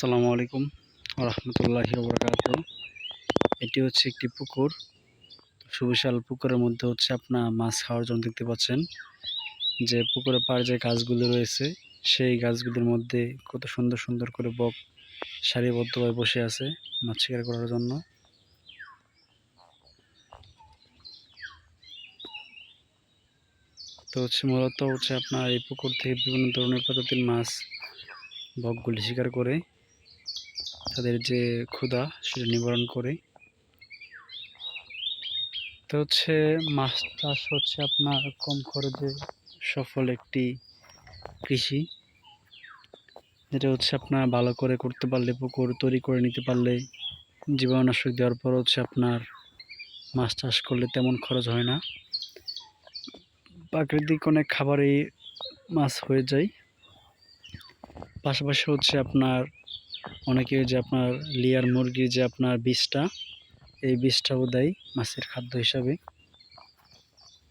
আসসালামু আলাইকুম রহমতুল্লাহি বরকাত এটি হচ্ছে একটি পুকুর। সুবিশাল পুকুরের মধ্যে হচ্ছে আপনার মাছ খাওয়ার জন্য দেখতে পাচ্ছেন যে পুকুরের পাড়ে যে গাছগুলো রয়েছে, সেই গাছগুলির মধ্যে কত সুন্দর সুন্দর করে বক সারিবদ্ধভাবে বসে আছে মাছ শিকার করার জন্য। তো হচ্ছে মূলত হচ্ছে আপনার এই পুকুর থেকে বিভিন্ন ধরনের প্রজাতির মাছ বকগুলি শিকার করে তাদের যে ক্ষুধা সেটা নিবারণ করে। তো হচ্ছে মাছ চাষ হচ্ছে আপনার কম খরচে সফল একটি কৃষি। যেটা হচ্ছে আপনার ভালো করে করতে পারলে, পুকুর তৈরি করে নিতে পারলে জীবাণুনাশক দেওয়ার পর হচ্ছে আপনার মাছ চাষ করলে তেমন খরচ হয় না। প্রাকৃতিক অনেক খাবারই মাছ হয়ে যায়। পাশাপাশি হচ্ছে আপনার অনেকে যে আপনার লিয়ার মুরগির যে আপনার বীজটা এই বীজটাও দেয় মাছের খাদ্য হিসাবে।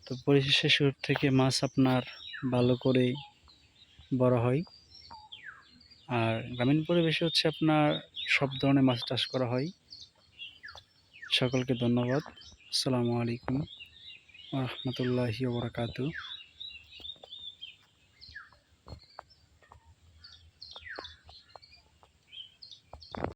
তো পরিশেষে শুরু থেকে মাছ আপনার ভালো করে বড় হয়। আর গ্রামীণ পরিবেশে হচ্ছে আপনার সব ধরনের মাছ চাষ করা হয়। সকলকে ধন্যবাদ। আসসালামু আলাইকুম রহমতুল্লাহি বরাকাতু